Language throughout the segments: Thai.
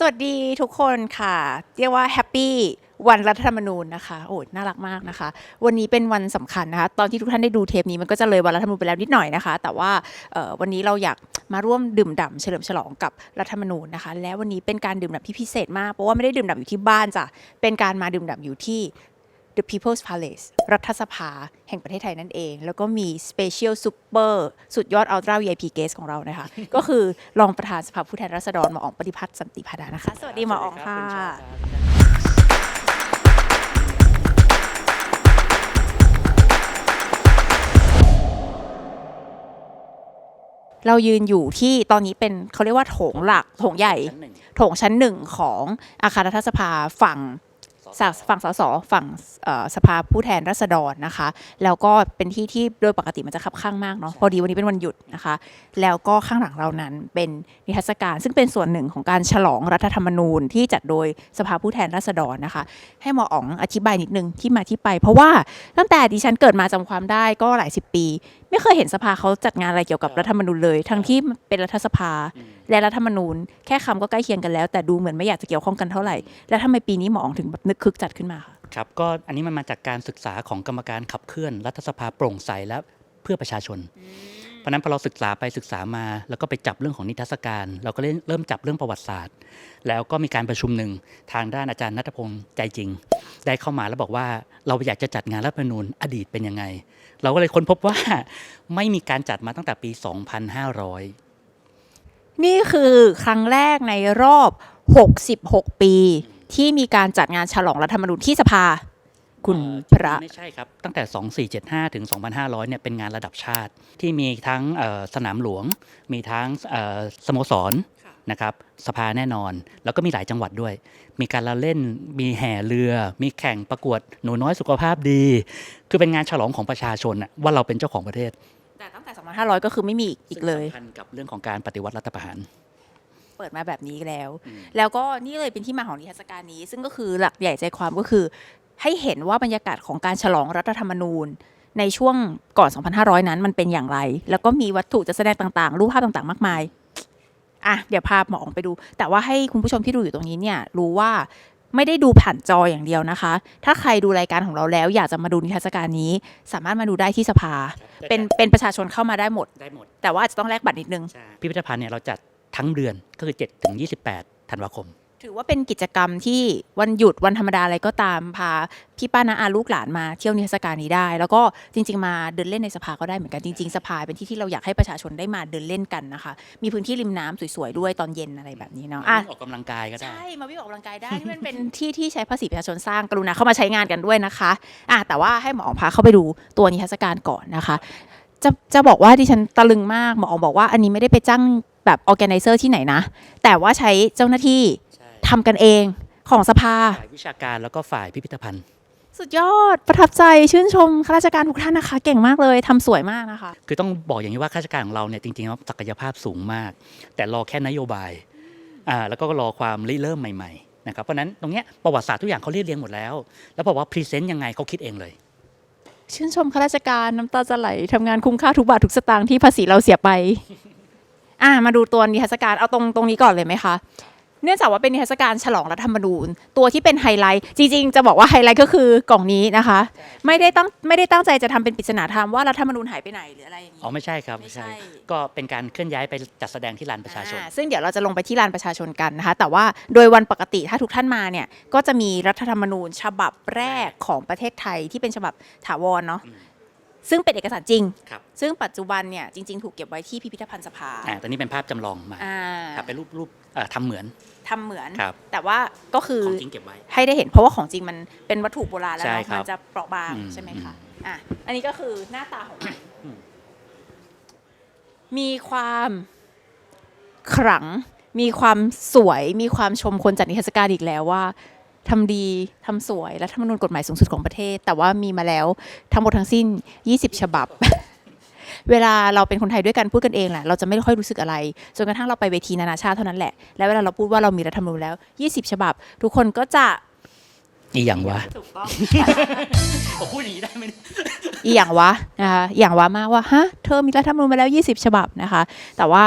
สวัสดีทุกคนค่ะ เรียกว่าแฮปปี้วันรัฐธรรมนูญนะคะโอ้ยน่ารักมากนะคะ วันนี้เป็นวันสำคัญนะคะ ตอนที่ทุกท่านได้ดูเทปนี้มันก็จะเลยวันรัฐธรรมนูญไปแล้วนิดหน่อยนะคะ แต่ว่าวันนี้เราอยากมาร่วมดื่มด่ำเฉลิมฉลองกับรัฐธรรมนูญนะคะ และวันนี้เป็นการดื่มด่ำที่พิเศษมากเพราะว่าไม่ได้ดื่มด่ำอยู่ที่บ้านจ้ะเป็นการมาดื่มด่ำอยู่ที่ The People's Palace รัฐสภาแห่งประเทศไทยนั่นเอง แล้วก็มี Special Super สุดยอด Ultra VIP Guest ของเรานะคะ ก็คือรองประธานสภาผู้แทนราษฎรหมออ๋องปฏิพัฒน์สันติพาดานะคะ สวัสดีหมออ๋องค่ะเรายืนอยู่ที่ตอนนี้เป็นเขาเรียกว่าโถงหลักโถงใหญ่ชั้นหนึ่งโถงชั้นหนึ่งของอาคารรัฐสภาฝั่งส ฝั่งสสฝั่งเอ่อสภาผู้แทนราษฎรนะคะ แล้วก็เป็นที่ที่โดยปกติมันจะคับข้างมากเนาะพอดีวันนี้เป็นวันหยุดนะคะ แล้วก็ข้างหลังเรานั้นเป็นนิทรรศการ ซึ่งเป็นส่วนหนึ่งของการฉลองรัฐธรรมนูญที่จัดโดยสภาผู้แทนราษฎรนะคะ ให้หมออ๋องอธิบายนิดนึงที่มาที่ไป เพราะว่าตั้งแต่ดิฉันเกิดมาจำความได้ก็หลายสิบปี ไม่เคยเห็นสภาเขาจัดงานอะไรเกี่ยวกับรัฐธรรมนูญเลย ทั้งที่เป็นรัฐสภาและรัฐธรรมนูญ แค่คำก็ใกล้เคียงกันแล้ว แต่ดูเหมือนไม่อยากจะเกี่ยวข้องกันเท่าไหร่ แล้วทำไมปีนี้หมออ๋องถึงแบบนึกคึกจัดขึ้นมาคะครับก็อันนี้มันมาจากการศึกษาของกรรมการขับเคลื่อน รัฐสภาโปร่งใสและเพื่อประชาชนเพ ราะนั้นพอเราศึกษาไปศึกษามา แล้วก็ไปจับเรื่องของนิทรรศการ เราก็เริ่มเริ่มจับเรื่องประวัติศาสตร์ แล้วก็มีการประชุมหนึ่งทางด้านอาจารย์นัทพงศ์ใจจริง ได้เข้ามาแล้วบอกว่าเราอยากจะจัดงานรัฐธรรมนูญอดีตเป็นยังไง เราก็เลยค้นพบว่าไม่มีการจัดมาตั้งแต่ปี 2500 นี่คือครั้งแรกในรอบ 66 ปี ที่มีการจัดงานฉลองรัฐธรรมนูญที่สภา คุณพระไม่ใช่ครับ ตั้งแต่ 2475 ถึง 2500 เนี่ยเป็นงานระดับชาติ ที่มีทั้งเอ่อสนามหลวง มีทั้งเอ่อสโมสรค่ะนะครับสภาแน่นอน แล้วก็มีหลายจังหวัดด้วย มีการละเล่นมีแห่เรือ มีแข่งประกวดหนูน้อยสุขภาพดี คือเป็นงานฉลองของประชาชนน่ะว่าเราเป็นเจ้าของประเทศ แต่ตั้งแต่ 2500 ก็คือไม่มีอีกอีกเลยซึ่งสัมพันธ์กับเรื่องของการปฏิวัติรัฐประหารเปิดมาแบบนี้แล้วอืมแล้วก็นี่เลยเป็นที่มาของนิทรรศการนี้ ซึ่งก็คือหลักใหญ่ใจความก็คือ ให้เห็นว่าบรรยากาศของการฉลองรัฐธรรมนูญ ในช่วงก่อน 2,500 นั้นมันเป็นอย่างไร แล้วก็มีวัตถุจะแสดงต่างๆ รูปภาพต่างๆ มากมาย อะ เดี๋ยวพาหมออองไปดู แต่ว่าให้คุณผู้ชมที่ดูอยู่ตรงนี้เนี่ยรู้ว่าไม่ได้ดูผ่านจออย่างเดียวนะคะ ถ้าใครดูรายการของเราแล้ว อยากจะมาดูนิทรรศการนี้ สามารถมาดูได้ที่สภา เป็นเป็นประชาชนเข้ามาได้หมด ได้หมด แต่ว่าอาจจะต้องแลกบัตรนิดนึง พิพิธภัณฑ์เนี่ยเราจัดทั้งเดือนก็คือ7ถึง28 ธันวาคม ถือว่าเป็นกิจกรรมที่วันหยุดวันธรรมดาอะไรก็ตามพาพี่ป้านาอาลูกหลานมาเที่ยวนิทรรศการนี้ได้ แล้วก็จริง ๆ มาเดินเล่นในสภาก็ได้เหมือนกันจริง ๆ สภาเป็นที่ที่เราอยากให้ประชาชนได้มาเดินเล่นกันนะคะ มีพื้นที่ริมน้ำสวยๆด้วยตอนเย็นอะไรแบบนี้เนาะอะ ออกกำลังกายก็ได้ ใช่ มาวิ่งออกกำลังกายได้นี่มันเป็น ที่ที่ใช้ภาษีประชาชนสร้างกรุณาเข้ามาใช้งานกันด้วยนะคะอะแต่ว่าให้หมออ๋องพาเข้าไปดูตัวนิทรรศการก่อนนะคะ จะจะบอกว่าดิฉันตะลึงมากหมออ๋องบอกว่าอันนี้ไม่ได้ไปจ้างแบบออแกไนเซอร์ที่ไหนนะ แต่ว่าใช้เจ้าหน้าที่ใช่ ทำกันเองของสภา ฝ่ายวิชาการแล้วก็ฝ่ายพิพิธภัณฑ์ สุดยอดประทับใจชื่นชมข้าราชการทุกท่านนะคะ เก่งมากเลยทำสวยมากนะคะ คือต้องบอกอย่างนี้ว่าข้าราชการของเราเนี่ยจริงๆแล้วศักยภาพสูงมาก แต่รอแค่นโยบายอ่าแล้วก็รอความริเริ่มใหม่ๆนะครับเพราะฉะนั้นตรงเนี้ยประวัติศาสตร์ทุกอย่างเขาเรียบเรียงหมดแล้ว แล้วบอกว่าพรีเซนต์ยังไงเขาคิดเองเลย ชื่นชมข้าราชการน้ำตาจะไหลทำงานคุ้มค่าทุกบาททุกสตางค์ที่ภาษีเราเสียไป อ่ามาดูตัวนิทรรศการเอาตรงตรงนี้ก่อนเลยไหมคะ เนื่องจากว่าเป็นนิทรรศการฉลองรัฐธรรมนูญ ตัวที่เป็นไฮไลท์จริงๆ จะบอกว่าไฮไลท์ก็คือกล่องนี้นะคะ ไม่ได้ตั้งไม่ได้ตั้งใจจะทำเป็นปริศนาธรรมว่ารัฐธรรมนูญหายไปไหนหรืออะไรอย่างนี้ อ๋อไม่ใช่ครับไม่ไม่ใช่ใช่ ก็เป็นการเคลื่อนย้ายไปจัดแสดงที่ลานประชาชน อ่ซึ่งเดี๋ยวเราจะลงไปที่ลานประชาชนกันนะคะ แต่ว่าโดยวันปกติถ้าทุกท่านมาเนี่ย ก็จะมีรัฐธรรมนูญฉบับแรกของประเทศไทยที่เป็นฉบับถาวรเนาะ อืม ซึ่งเป็นเอกสารจริง ครับซึ่งปัจจุบันเนี่ยจริง ๆ ถูกเก็บไว้ที่พิพิธภัณฑ์สภา อ่าตอนนี้เป็นภาพจำลองมาอ่า ครับเป็นรูปรูปเอ่อ ทำเหมือนทำเหมือนครับแต่ว่าก็คือของจริงเก็บไว้ให้ได้เห็นเพราะว่าของจริงมันเป็นวัตถุโบราณแล้วใช่เนาะครับมันจะเปราะบางอืมใช่ไหมคะอืมอะอันนี้ก็คือหน้าตาของมันอืมมีความขลัง มีความสวย มีความชมคนจัดนิทรรศการอีกแล้วว่าทำดีทำสวยและธรรมนูญกฎหมายสูงสุดของประเทศ แต่ว่ามีมาแล้วทั้งหมดทั้งสิ้น 20 ฉบับ เวลาเราเป็นคนไทยด้วยกันพูดกันเองแหละเราจะไม่ค่อยรู้สึกอะไรจนกระทั่งเราไปเวทีนานาชาติเท่านั้นแหละ แล้วเวลาเราพูดว่าเรามีรัฐธรรมนูญแล้ว 20 ฉบับ ทุกคนก็จะอีอย่างวะถูกต้องผมพูดอย่างนี้ได้ไหมเนี่ยอีอย่างวะนะคะอหย่างวะมากว่าฮะเธอมีรัฐธรรมนูญมาแล้ว 20 ฉบับนะคะ แต่ว่า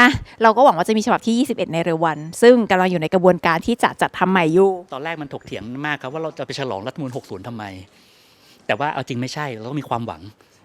นะเราก็หวังว่าจะมีฉบับที่ 21 ในเร็ววัน ซึ่งกำลังอยู่ในกระบวนการที่จะจัดทำใหม่อยู่ ตอนแรกมันถกเถียงมากครับว่าเราจะไปฉลองรัฐธรรมนูล60ทำไม แต่ว่าเอาจริงไม่ใช่ เราต้องมีความหวัง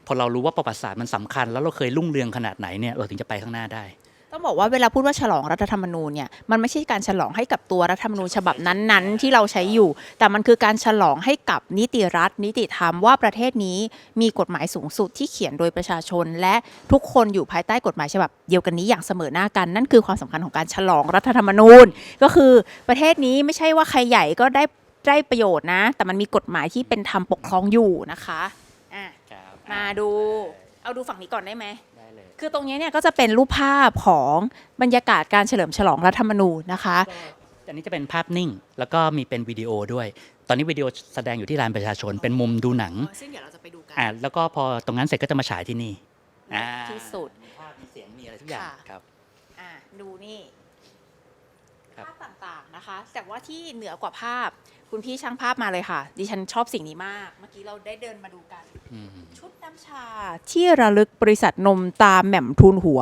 พอเรารู้ว่าประวัติศาสตร์มันสำคัญ แล้วเราเคยรุ่งเรืองขนาดไหนเนี่ยเราถึงจะไปข้างหน้าได้ ต้องบอกว่าเวลาพูดว่าฉลองรัฐธรรมนูญเนี่ยมันไม่ใช่การฉลองให้กับตัวรัฐธรรมนูญฉบับนั้นๆ ที่เราใช้อยู่ แต่มันคือการฉลองให้กับนิติรัฐ นิติธรรมว่าประเทศนี้มีกฎหมายสูงสุดที่เขียนโดยประชาชน และทุกคนอยู่ภายใต้กฎหมายฉบับเดียวกันนี้อย่างเสมอหน้ากันนั่นคือความสำคัญของการฉลองรัฐธรรมนูญ ก็คือประเทศนี้ไม่ใช่ว่าใครใหญ่ก็ได้ได้ประโยชน์นะ แต่มันมีกฎหมายที่เป็นธรรมปกครองอยู่นะคะอะ มาดู เอาดูฝั่งนี้ก่อนได้ไหม ได้เลย คือตรงนี้เนี่ยก็จะเป็นรูปภาพของบรรยากาศการเฉลิมฉลองรัฐธรรมนูญนะคะ อันนี้จะเป็นภาพนิ่ง แล้วก็มีเป็นวิดีโอด้วย ตอนนี้วิดีโอแสดงอยู่ที่ลานประชาชน เป็นมุมดูหนังซึ่งเดี๋ยวเราจะไปดูกันอ่าแล้วก็พอตรงนั้นเสร็จก็จะมาฉายที่นี่อ่าที่สุดมีภาพมีเสียงมีอะไรทุกอย่างค่ะ ครับ อะดูนี่ครับ ภาพต่างๆนะคะ แต่ว่าที่เหนือกว่าภาพ คุณพี่ช่างภาพมาเลยค่ะ ดิฉันชอบสิ่งนี้มาก เมื่อกี้เราได้เดินมาดูกันอืม ชุดน้ำชาที่ระลึกบริษัทนมตามแหม่มทุนหัว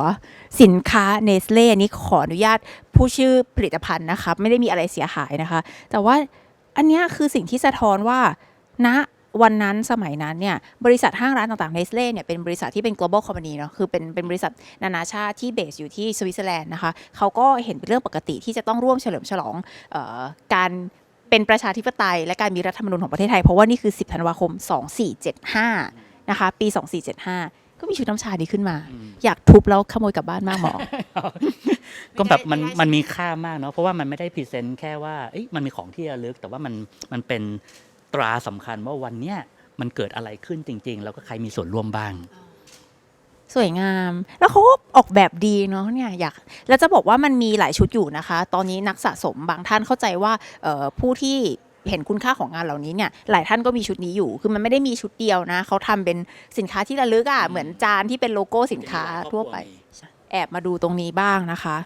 สินค้าเนสเล่อันนี้ขออนุญาตผู้ชื่อผลิตภัณฑ์นะคะไม่ได้มีอะไรเสียหายนะคะ แต่ว่าอันเนี้ยคือสิ่งที่สะท้อนว่าณวันนั้นสมัยนั้นเนี่ยบริษัทห้างร้านต่างๆเนสเล่เนี่ยเป็นบริษัทที่เป็น global company เนาะคือเป็นเป็นบริษัทนานาชาติที่เบสอยู่ที่สวิตเซอร์แลนด์นะคะเขาก็เห็นเป็นเรื่องปกติที่จะต้องร่วมเฉลิมฉลองเออการ เป็นประชาธิปไตยและการมีรัฐธรรมนูญของประเทศไทย เพราะว่านี่คือ 10 ธันวาคม 2475 นะคะ ปี 2475 ก็มีชุดน้ำชาดีขึ้นมาอืมอยากทุบแล้วขโมยกลับบ้านมากหมอ ก็แบบมันไม่ได้มันมีค่ามากเนาะเพราะว่ามันไม่ได้พรีเซนต์แค่ว่าเอ้ยมันมีของที่ระลึก แต่ว่ามันมันเป็นตราสำคัญว่าวันเนี้ยมันเกิดอะไรขึ้นจริง ๆ แล้วก็ใครมีส่วนร่วมบ้าง สวยงาม แล้วเขาก็ออกแบบดีเนาะเนี่ยอยากแล้วจะบอกว่ามันมีหลายชุดอยู่นะคะ ตอนนี้นักสะสมบางท่านเข้าใจว่าเอ่อผู้ที่เห็นคุณค่าของงานเหล่านี้เนี่ยหลายท่านก็มีชุดนี้อยู่ คือมันไม่ได้มีชุดเดียวนะเขาทำเป็นสินค้าที่ระลึกอะ่ะเหมือนจานที่เป็นโลโก้สินค้าทั่วไป แอบมาดูตรงนี้บ้างนะคะ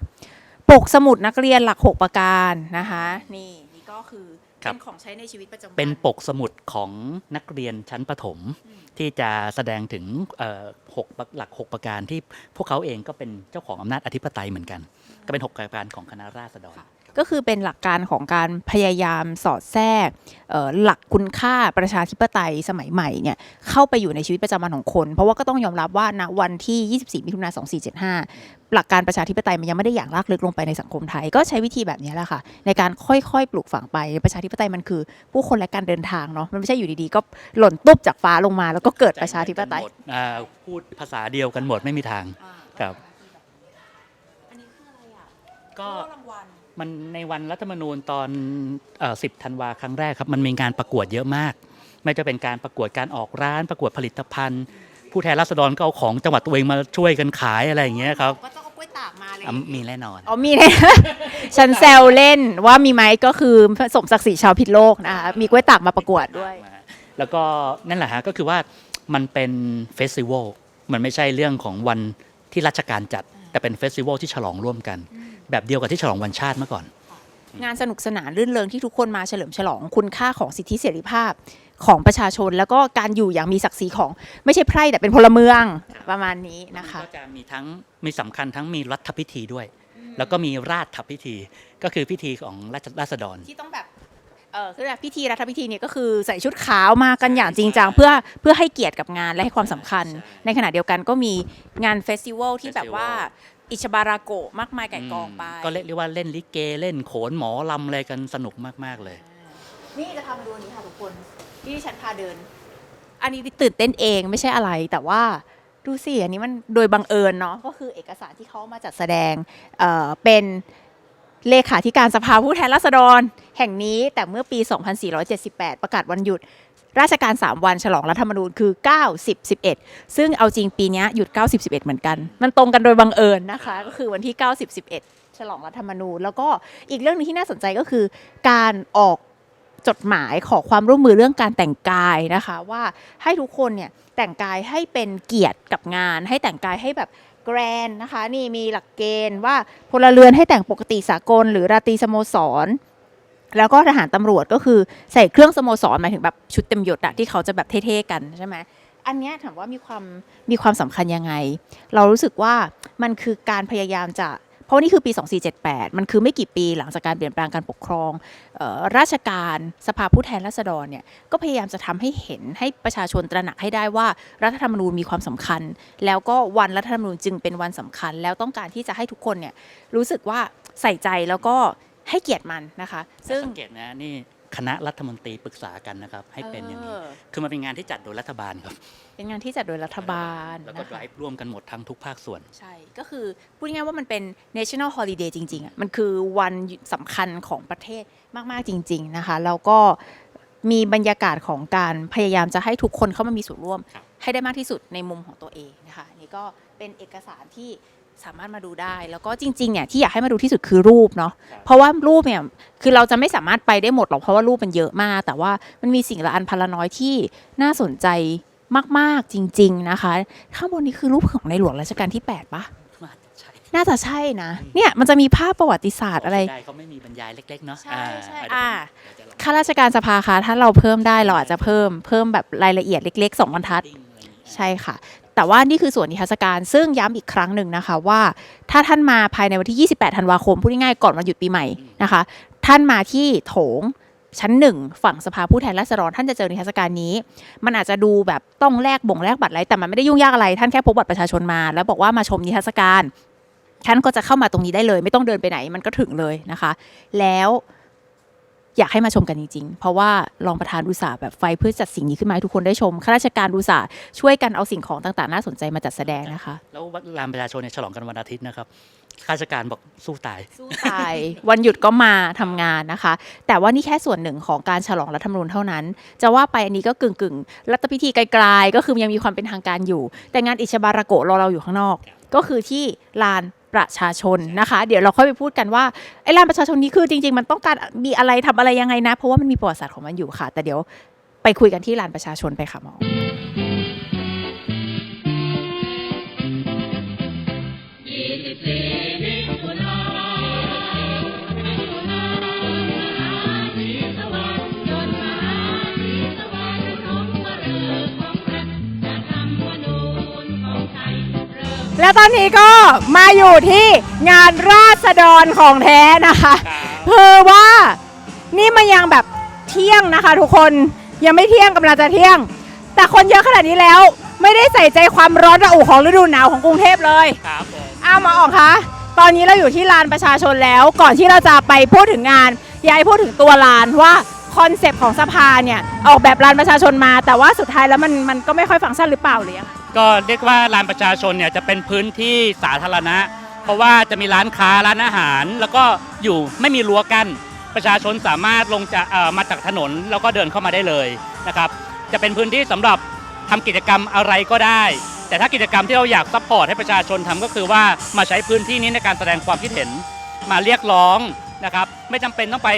ปกสมุดนักเรียนหลัก 6 ประการนะคะ นี่นี่ก็คือครับ เป็นของใช้ในชีวิตประจำวันเป็นปกสมุดของนักเรียนชั้นประถมที่จะแสดงถึงเอ่อหกประหลัก 6 ประการที่พวกเขาเองก็เป็นเจ้าของอำนาจอธิปไตยเหมือนกัน ก็เป็น 6 ประการของคณะราษฎร ก็คือเป็นหลักการของการพยายามสอดแทรกเอ่อหลักคุณค่าประชาธิปไตยสมัยใหม่เนี่ยเข้าไปอยู่ในชีวิตประจำวันของคน เพราะว่าก็ต้องยอมรับว่าณวันที่ 24 มิถุนายน 2475 หลักการประชาธิปไตยมันยังไม่ได้อย่างลากลึกลงไปในสังคมไทย ก็ใช้วิธีแบบนี้แหละค่ะ ในการค่อยๆ ปลูกฝังไปประชาธิปไตยมันคือ ผู้คนและการเดินทางเนาะมันไม่ใช่อยู่ดีๆ ก็หล่นตุ๊บจากฟ้าลงมา แล้วก็เกิดประชาธิปไตยหมดอ่าพูดภาษาเดียวกันหมดไม่มีทางครับอันนี้คืออะไรอะก็รางวัล มันในวันรัฐธรรมนูญตอนเอ่อ10ธันวาครั้งแรกครับมันมีงานประกวดเยอะมาก ไม่จะเป็นการประกวดการออกร้านประกวดผลิตภัณฑ์ ผู้แทนราษฎรก็เอาของจังหวัดตัวเองมาช่วยกันขายอะไรอย่างเงี้ยครับก็ต้องเอากล้วยตากมาเลยอะมีแน่นอน อ๋อมีแน่ ฉันแซวเล่นว่ามีไหมก็คือสมศักดิ์ศรีชาวพิษโลกนะคะมีกล้วยตากมาประกวดด้วย แล้วก็นั่นแหละฮะก็คือว่ามันเป็นเฟสติวัลมันไม่ใช่เรื่องของวันที่ราชการจัด แต่เป็นเฟสติวัลที่ฉลองร่วมกัน แบบเดียวกับที่ฉลองวันชาติเมื่อก่อน งานสนุกสนานรื่นเริงที่ทุกคนมาเฉลิมฉลองคุณค่าของสิทธิเสรีภาพของประชาชน แล้วก็การอยู่อย่างมีศักดิ์ศรีของไม่ใช่ไพร่แต่เป็นพลเมืองประมาณนี้นะคะ ก็จะมีทั้งมีสำคัญทั้งมีรัฐพิธีด้วย แล้วก็มีราชพิธี ก็คือพิธีของราชราษฎรที่ต้องแบบเออคือแบบพิธีรัฐพิธีเนี่ยก็คือใส่ชุดขาวมากันอย่างจริงจังเพื่อเพื่อให้เกียรติกับงานและให้ความสำคัญใช่ในขณะเดียวกันก็มีงานเฟสติวัลที่แบบว่าเฟสติวั อิชบาราโกะมากมายไก่กองไป ก็เรียกว่าเล่นลิเกเล่นโขนหมอลำอะไรกันสนุกมากๆเลย นี่จะทำดูอันนี้ค่ะทุกคนที่ดิฉันพาเดิน อันนี้ตื่นเต้นเองไม่ใช่อะไรแต่ว่าดูสิอันนี้มันโดยบังเอิญเนาะก็คือเอกสารที่เขามาจัดแสดงเอ่อเป็นเลขาธิการสภาผู้แทนราษฎร แห่งนี้แต่เมื่อปี 2478 ประกาศวันหยุด ราชการ 3 วันฉลองรัฐธรรมนูญคือ 9 10 11 ซึ่งเอาจริงปีนี้หยุด 9 10 11 เหมือนกัน มันตรงกันโดยบังเอิญนะคะ ก็คือวันที่ 9 10 11 ฉลองรัฐธรรมนูญ แล้วก็อีกเรื่องหนึงที่น่าสนใจก็คือ การออกจดหมายขอความร่วมมือเรื่องการแต่งกายนะคะ ว่าให้ทุกคนเนี่ยแต่งกายให้เป็นเกียรติกับงาน ให้แต่งกายให้แบบแกรนนะคะ นี่มีหลักเกณฑ์ว่าพลเรือนให้แต่งปกติสากล หรือราตรีสโมสร แล้วก็ทหารตำรวจก็คือใส่เครื่องสโมสรหมายถึงแบบชุดเต็มยศอะที่เขาจะแบบเท่ๆกันใช่ไหมอันนี้ถามว่ามีความมีความสำคัญยังไง เรารู้สึกว่ามันคือการพยายามจะเพราะนี่คือปี 2478 มันคือไม่กี่ปีหลังจากการเปลี่ยนแปลงการปกครองออราชการสภาผู้แทนราษฎรเนี่ยก็พยายามจะทำให้เห็นให้ประชาชนตระหนักให้ได้ว่ารัฐธรรมนูญมีความสำคัญ แล้วก็วันรัฐธรรมนูญจึงเป็นวันสำคัญ แล้วต้องการที่จะให้ทุกคนเนี่ยรู้สึกว่าใส่ใจแล้วก็ ให้เกียรติมันนะคะ ซึ่งสังเกตนะนี่คณะรัฐมนตรีปรึกษากันนะครับ ให้เป็นอย่างนี้เออคือมันเป็นงานที่จัดโดยรัฐบาลครับ เป็นงานที่จัดโดยรัฐบาล แล้วก็นะไดคะฟ์ร่วมกันหมดทั้งทุกภาคส่วน ใช่ ก็คือพูดง่ายๆว่ามันเป็น national holiday จริงๆอะมันคือวันสำคัญของประเทศมากๆจริง ๆนะคะ แล้วก็มีบรรยากาศของการพยายามจะให้ทุกคนเข้ามามีส่วนร่วมครับให้ได้มากที่สุดในมุมของตัวเองนะคะอันนี่ก็เป็นเอกสารที่ สามารถมาดูได้ แล้วก็จริงๆเนี่ยที่อยากให้มาดูที่สุดคือรูปเนาะเพราะว่ารูปเนี่ยคือเราจะไม่สามารถไปได้หมดหรอกเพราะว่ารูปมันเยอะมาก แต่ว่ามันมีสิ่งละอันพันละน้อยที่น่าสนใจมากๆจริง ๆนะคะข้างบนนี้คือรูปของในหลวงรัชกาลที่8ปะว่าใช่ น่าจะใช่นะ เนี่ยมันจะมีภาพประวัติศาสตร์อะไรได้เขาไม่มีบรรยายเล็กๆเนาะใช่ใช่อ่าอ่าเดี๋ยวจะลองข้าราชการสภาคะถ้าเราเพิ่มได้เราอาจจะเพิ่มเพิ่มแบบรายละเอียดเล็กๆสองบรรทัด ใช่ค่ะ แต่ว่านี่คือส่วนนิทรรศการ ซึ่งย้ำอีกครั้งหนึ่งนะคะว่า ถ้าท่านมาภายในวันที่ 28 ธันวาคมพูดง่ายๆก่อนวันหยุดปีใหม่นะคะ ท่านมาที่โถงชั้นหนึ่งฝั่งสภาผู้แทนราษฎรท่านจะเจอนิทรรศการนี้ มันอาจจะดูแบบต้องแลกบ่งแลกบัตรอะไรแต่มันไม่ได้ยุ่งยากอะไร ท่านแค่พกบัตรประชาชนมา แล้วบอกว่ามาชมนิทรรศการ ท่านก็จะเข้ามาตรงนี้ได้เลย ไม่ต้องเดินไปไหนมันก็ถึงเลยนะคะ แล้ว อยากให้มาชมกันจริงๆ เพราะว่ารองประธานอุตสาห์แบบไฟเพื่อจัดสิ่งนี้ขึ้นมาให้ทุกคนได้ชม ข้าราชการอุตสาห์ช่วยกันเอาสิ่งของต่างๆ น่าสนใจมาจัดแสดงนะคะ แล้วลานประชาชนเนี่ยฉลองกันวันอาทิตย์นะครับ ข้าราชการบอกสู้ตาย สู้ตาย วันหยุดก็มาทำงานนะคะ แต่ว่านี่แค่ส่วนหนึ่งของการฉลองรัฐธรรมนูญเท่านั้น จะว่าไปอันนี้ก็กึ่งกึ่งๆรัฐพิธีไกลๆ ก็คือยังมีความเป็นทางการอยู่ แต่งานอิชบาราโกะรอเราอยู่ข้างนอก ก็คือที่ลาน ประชาชนนะคะ เดี๋ยวเราค่อยไปพูดกันว่าไอ้ลานประชาชนนี้คือจริง ๆ มันต้องการมีอะไรทำอะไรยังไงนะ เพราะว่ามันมีประวัติศาสตร์ของมันอยู่ค่ะ แต่เดี๋ยวไปคุยกันที่ลานประชาชนไปค่ะหมอ แล้วตอนนี้ก็มาอยู่ที่งานราษฎรของแท้นะคะคือว่านี่มันยังแบบเที่ยงนะคะ ทุกคนยังไม่เที่ยงกำลังจะเที่ยง แต่คนเยอะขนาดนี้แล้ว ไม่ได้ใส่ใจความร้อนระอุของฤดูหนาวของกรุงเทพเลยครับผมอ้าวหมาออกคะตอนนี้เราอยู่ที่ลานประชาชนแล้ว ก่อนที่เราจะไปพูดถึงงานอยากให้พูดถึงตัวลานว่าคอนเซปต์ของสภาเนี่ยออกแบบลานประชาชนมา แต่ว่าสุดท้ายแล้วมันมันก็ไม่ค่อยฟังก์ชันหรือเปล่าหรือยังไง ก็เรียกว่าลานประชาชนเนี่ยจะเป็นพื้นที่สาธารณะ เพราะว่าจะมีร้านค้าร้านอาหาร แล้วก็อยู่ไม่มีรั้วกั้นประชาชนสามารถลงจะเอ่อมาจากถนน แล้วก็เดินเข้ามาได้เลยนะครับจะเป็นพื้นที่สำหรับทำกิจกรรมอะไรก็ได้ แต่ถ้ากิจกรรมที่เราอยากซัพพอร์ตให้ประชาชนทำก็คือว่ามาใช้พื้นที่นี้ในการแสดงความคิดเห็นมาเรียกร้องนะครับไม่จำเป็นต้องไป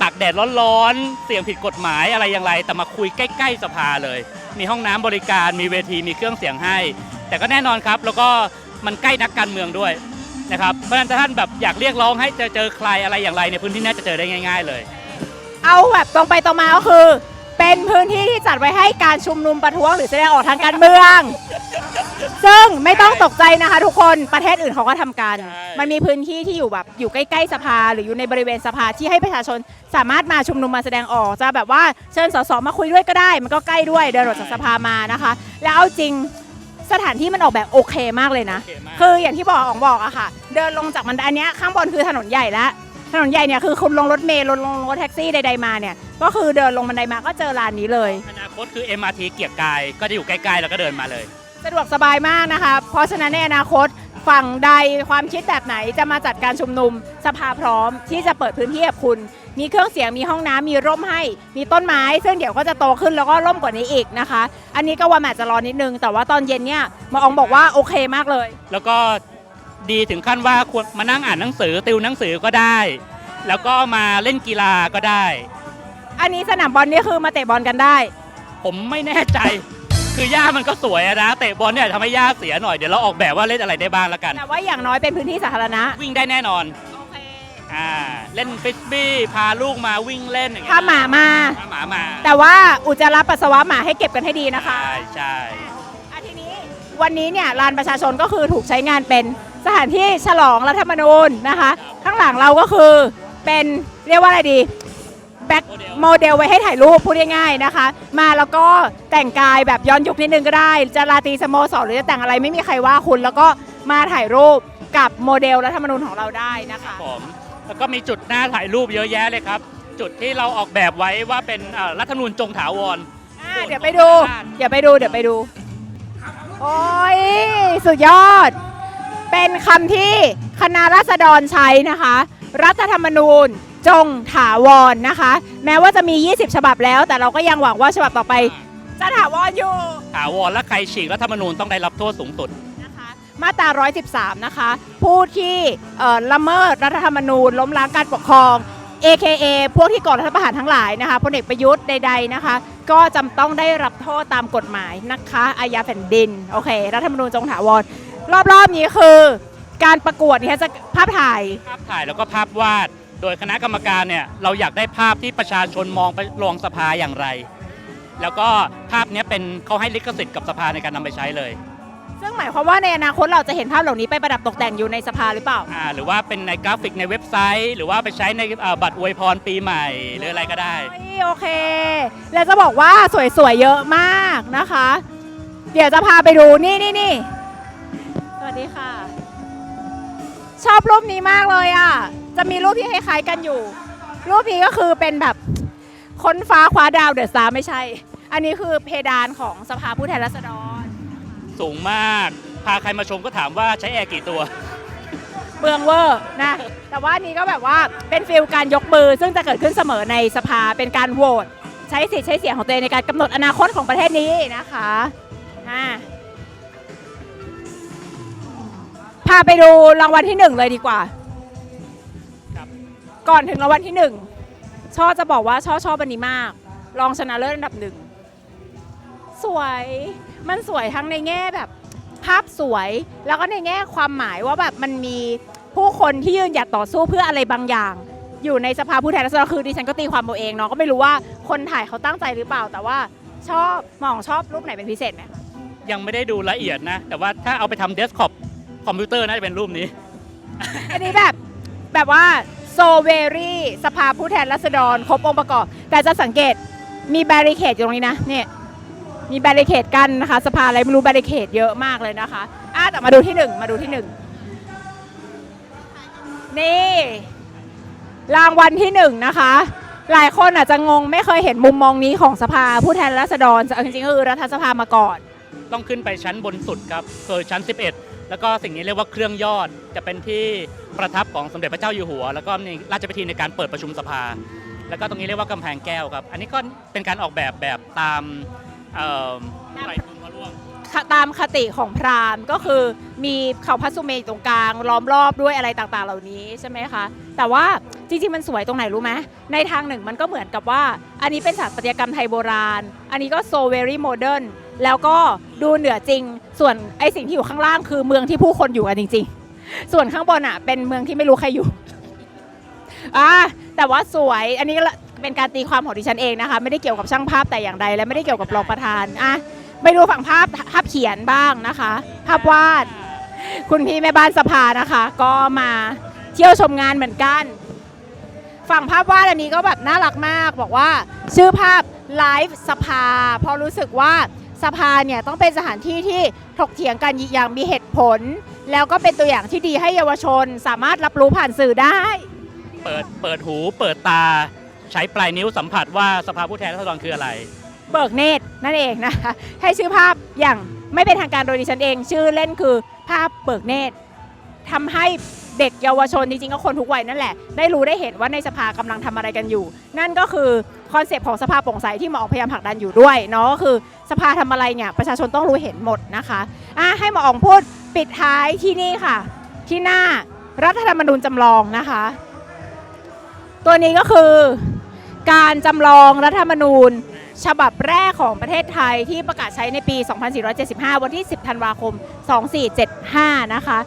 ตากแดดร้อนๆเสี่ยงผิดกฎหมายอะไรอย่างไร แต่มาคุยใกล้ ๆ สภาเลย มีห้องน้ำบริการ มีเวทีมีเครื่องเสียงให้ แต่ก็แน่นอนครับ แล้วก็มันใกล้นักการเมืองด้วยนะครับเพราะฉะนั้นถ้าท่านแบบอยากเรียกร้องให้จะเจอใครอะไรอย่างไรในพื้นที่น่าจะเจอได้ง่าย ๆ เลย เอาแบบตรงไปตรงมาก็คือ เป็นพื้นที่ที่จัดไว้ให้การชุมนุมประท้วงหรือแสดงออกทางการเมือง ซึ่งไม่ต้องตกใจนะคะ ทุกคนประเทศอื่นเขาก็ทำกันใช่มันมีพื้นที่ที่อยู่แบบอยู่ใกล้ๆสภา หรืออยู่ในบริเวณสภาที่ให้ประชาชนสามารถมาชุมนุมมาแสดงออก จะแบบว่าเชิญสสมาคุยด้วยก็ได้ มันก็ใกล้ด้วยเดินออกจากสภามานะคะ แล้วเอาจริงสถานที่มันออกแบบโอเคมากเลยนะโอเคมากคืออย่างที่บอกอ๋องบอกอะค่ะ เดินลงจากบันไดอันเนี้ยข้างบนคือถนนใหญ่แล้ว ถนนใหญ่เนี่ยคือคุณลงรถเมล์ลงลงรถแท็กซี่ใดๆมาเนี่ยก็คือเดินลงบันไดมาก็เจอร้านนี้เลย อนาคตคือ MRT เกียรติกาย ก็จะอยู่ใกล้ๆแล้วก็เดินมาเลย สะดวกสบายมากนะคะ เพราะฉะนั้นในอนาคตฝั่งใดความคิดแบบไหนจะมาจัดการชุมนุม สภาพร้อมที่จะเปิดพื้นที่ให้คุณ มีเครื่องเสียงมีห้องน้ำมีร่มให้ มีต้นไม้ ซึ่งเดี๋ยวก็จะโตขึ้นแล้วก็ร่มกว่านี้อีกนะคะ อันนี้ก็วันอาจจะรอนิดนึง แต่ว่าตอนเย็นเนี่ยหมาอองบอกว่าโอเคมากเลย แล้วก็ ดีถึงขั้นว่าควรมานั่งอ่านหนังสือติวหนังสือก็ได้ แล้วก็มาเล่นกีฬาก็ได้ อันนี้สนามบอลนี่คือมาเตะบอลกันได้ ผมไม่แน่ใจ คือหญ้ามันก็สวยอะนะเตะบอลเนี่ยทำให้หญ้าเสียหน่อยเดี๋ยวเราออกแบบว่าเล่นอะไรได้บ้างละกัน แต่ว่าอย่างน้อยเป็นพื้นที่สาธารณะวิ่งได้แน่นอนโอเคอ่าเล่นฟิสบี้พาลูกมาวิ่งเล่นอย่างเงี้ยถ้าหมามา พาหมามาแต่ว่าอุจจาระปัสสาวะหมาให้เก็บกันให้ดีนะคะ ใช่ใช่ อะทีนี้วันนี้เนี่ยลานประชาชนก็คือถูกใช้งานเป็น สถานที่ฉลองรัฐธรรมนูญนะคะ ข้างหลังเราก็คือเป็นเรียกว่าอะไรดีแบ็คโมเดลไว้ให้ถ่ายรูปพูดง่ายๆนะคะ มาแล้วก็แต่งกายแบบย้อนยุคนิดนึงก็ได้ จะราตรีสโมสรหรือจะแต่งอะไรไม่มีใครว่าคุณ แล้วก็มาถ่ายรูปกับโมเดลรัฐธรรมนูญของเราได้นะคะผมแล้วก็มีจุดหน้าถ่ายรูปเยอะแยะเลยครับ จุดที่เราออกแบบไว้ว่าเป็นเอ่อรัฐธรรมนูญจงถาวรอ่าเดี๋ยวไปดู เดี๋ยวไปดูเดี๋ยวไปดู โอ้ยสุดยอด เป็นคำที่คณะราษฎรใช้นะคะ รัฐธรรมนูญจงถาวรนะคะ แม้ว่าจะมี 20 ฉบับแล้ว แต่เราก็ยังหวังว่าฉบับต่อไป จะถาวรอยู่ถาวรและใครฉีกรัฐธรรมนูญต้องได้รับโทษสูงสุด นะคะมาตรา 113 นะคะ ผู้ที่เอ่อละเมิดรัฐธรรมนูญ ล้มล้างการปกครอง AKA พวกที่ก่อรัฐประหารทั้งหลายนะคะพลเอกประยุทธ์ใดๆนะคะ ก็จำต้องได้รับโทษตามกฎหมายนะคะอาญาแผ่นดิน โอเค รัฐธรรมนูญจงถาวร รอบๆนี้คือ การประกวดนี่จะภาพถ่าย ภาพถ่ายแล้วก็ภาพวาด โดยคณะกรรมการเนี่ยเราอยากได้ภาพที่ประชาชนมองไปรองสภาอย่างไร แล้วก็ภาพเนี้ยเป็นเขาให้ลิขสิทธิ์กับสภาในการนำไปใช้เลยซึ่งหมายความว่าในอนาคตเราจะเห็นภาพเหล่านี้ไปประดับตกแต่งอยู่ในสภาหรือเปล่า อ่าหรือว่าเป็นในกราฟิกในเว็บไซต์ หรือว่าไปใช้ในเอ่อบัตรอวยพรปีใหม่หรืออะไรก็ได้ เฮ้ยโอเค แล้วจะบอกว่าสวยๆ เยอะมากนะคะ เดี๋ยวจะพาไปดูนี่นี่นี่สวัส ดีค่ะ ชอบรูปนี้มากเลยอะ จะมีรูปที่คล้ายๆกันอยู่ รูปนี้ก็คือเป็นแบบค้นฟ้าคว้าดาวเดอะสตาร์ไม่ใช่ อันนี้คือเพดานของสภาผู้แทนราษฎร สูงมาก พาใครมาชมก็ถามว่าใช้แอร์กี่ตัว เบืองเวอร์นะ แต่ว่านี้ก็แบบว่าเป็นฟิลการยกมือ ซึ่งจะเกิดขึ้นเสมอในสภาเป็นการโหวตใช้สิทธิ์ใช้เสียงของตัวเองในการกำหนดอนาคตของประเทศนี้นะคะอ่าาไปดูรางวัลที่หนึ่งเลยดีกว่าครับก่อนถึงรางวัลที่หนึ่งช่อจะบอกว่าช่อชอบอันนี้มาก รองชนะเลิศอันดับหนึ่ง สวย มันสวยทั้งในแง่แบบ ภาพสวย แล้วก็ในแง่ความหมายว่าแบบมันมีผู้คนที่ยืนหยัดต่อสู้เพื่ออะไรบางอย่าง อยู่ในสภาผู้แทนราษฎรคือดิฉันก็ตีความเอาเองเนาะ ก็ไม่รู้ว่าคนถ่ายเขาตั้งใจหรือเปล่า แต่ว่าชอบมองชอบรูปไหนเป็นพิเศษไหมคะยังไม่ได้ดูละเอียดนะ แต่ว่าถ้าเอาไปทำเดสก์ท็อป คอมพิวเตอร์น่าจะเป็นรูปนี้ อันนี้แบบแบบว่าโซเวรี่สภาผู้แทนราษฎรครบองค์ประกอบ แต่จะสังเกตมีแบริเคดอยู่ตรงนี้นะเนี่ยมีแบริเคดกันนะคะ สภาอะไรไม่รู้แบริเคดเยอะมากเลยนะคะอะแต่มาดูที่หนึ่งมาดูที่หนึ่งนี่ รางวัลที่หนึ่งนะคะ หลายคนอาจจะงงไม่เคยเห็นมุมมองนี้ของสภาผู้แทนราษฎรแต่เอาจริงๆก็คือรัฐสภามาก่อน ต้องขึ้นไปชั้นบนสุดครับคือชั้น 11 แล้วก็สิ่งนี้เรียกว่าเครื่องยอดจะเป็นที่ประทับของสมเด็จพระเจ้าอยู่หัว แล้วก็ในราชพิธีในการเปิดประชุมสภา แล้วก็ตรงนี้เรียกว่ากำแพงแก้วครับ อันนี้ก็เป็นการออกแบบแบบตามเอ่อไตรภูมิพระร่วง ตามคติของพราหมณ์ก็คือมีเขาพระสุเมรุตรงกลางล้อมรอบด้วยอะไรต่างๆ เหล่านี้ใช่ไหมคะ แต่ว่าจริงๆมันสวยตรงไหนรู้ไหมในทางหนึ่งมันก็เหมือนกับว่า อันนี้เป็นสถาปัตยกรรมไทยโบราณ อันนี้ก็โซเวรี่โมเดิร์น แล้วก็ดูเหนือจริง ส่วนไอสิ่งที่อยู่ข้างล่างคือเมืองที่ผู้คนอยู่กันจริง ๆ ส่วนข้างบนอะ เป็นเมืองที่ไม่รู้ใครอยู่อ่าแต่ว่าสวยอันนี้เป็นการตีความของดิฉันเองนะคะ ไม่ได้เกี่ยวกับช่างภาพแต่อย่างใด และไม่ได้เกี่ยวกับรองประธานอะไปดูฝั่งภาพภาพเขียนบ้างนะคะ ภาพวาด คุณพี่แม่บ้านสภานะคะ ก็มาเที่ยวชมงานเหมือนกัน ฝั่งภาพวาดอันนี้ก็แบบน่ารักมาก บอกว่าชื่อภาพไลฟ์สภาเพราะรู้สึกว่า สภาเนี่ยต้องเป็นสถานที่ที่ถกเถียงกันอย่างมีเหตุผล แล้วก็เป็นตัวอย่างที่ดีให้เยาวชนสามารถรับรู้ผ่านสื่อได้ เปิดเปิดหูเปิดตาใช้ปลายนิ้วสัมผัสว่าสภาผู้แทนราษฎรคืออะไร เบิกเนตรนั่นเองนะคะให้ชื่อภาพอย่างไม่เป็นทางการโดยดิฉันเอง ชื่อเล่นคือภาพเบิกเนตรทำให้เด็กเยาวชนจริงๆก็คนทุกวัยนั่นแหละ ได้รู้ได้เห็นว่าในสภากำลังทำอะไรกันอยู่ นั่นก็คือ คอนเซปต์ของสภาโปร่งใสที่หมออองพยายามผลักดันอยู่ด้วยเนาะก็คือสภาทำอะไรเนี่ยประชาชนต้องรู้เห็นหมดนะคะอะให้หมออองพูดปิดท้ายที่นี่ค่ะ ที่หน้ารัฐธรรมนูญจำลองนะคะ ตัวนี้ก็คือการจำลองรัฐธรรมนูญฉบับแรกของประเทศไทยที่ประกาศใช้ในปี 2475 วันที่ 10 ธันวาคม 2475 นะคะ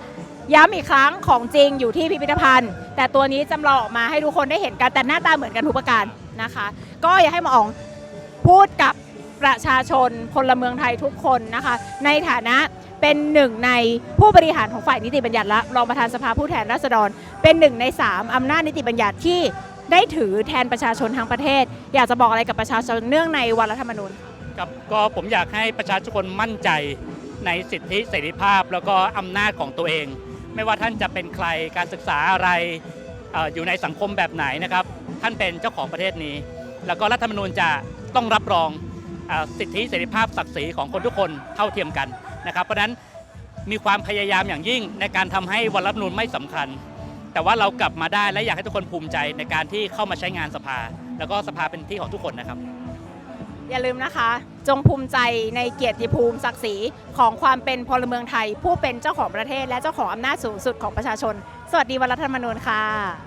ย้ำอีกครั้งของจริงอยู่ที่พิพิธภัณฑ์ แต่ตัวนี้จำลองออกมาให้ทุกคนได้เห็นกันแต่หน้าตาเหมือนกันทุกประการ นะคะ ก็อยากให้หมออ๋องพูดกับประชาชนพลเมืองไทยทุกคนนะคะ ในฐานะเป็นหนึ่งในผู้บริหารของฝ่ายนิติบัญญัติและรองประธานสภาผู้แทนราษฎร เป็นหนึ่งในสามอำนาจนิติบัญญัติที่ได้ถือแทนประชาชนทั้งประเทศ อยากจะบอกอะไรกับประชาชนเนื่องในวันรัฐธรรมนูญครับก็ผมอยากให้ประชาชนมั่นใจในสิทธิเสรีภาพ แล้วก็อำนาจของตัวเอง ไม่ว่าท่านจะเป็นใครการศึกษาอะไรออยู่ในสังคมแบบไหนนะครับ ท่านเป็นเจ้าของประเทศนี้ แล้วก็รัฐธรรมนูญจะต้องรับรองสิทธิเสรีภาพศักดิ์ศรีของคนทุกคนเท่าเทียมกันนะครับ เพราะฉะนั้นมีความพยายามอย่างยิ่งในการทำให้วันรัฐธรรมนูญไม่สำคัญ แต่ว่าเรากลับมาได้และอยากให้ทุกคนภูมิใจในการที่เข้ามาใช้งานสภา แล้วก็สภาเป็นที่ของทุกคนนะครับ อย่าลืมนะคะ จงภูมิใจในเกียรติภูมิศักดิ์ศรีของความเป็นพลเมืองไทย ผู้เป็นเจ้าของประเทศ และเจ้าของอำนาจสูงสุดของประชาชน สวัสดีวันรัฐธรรมนูญค่ะ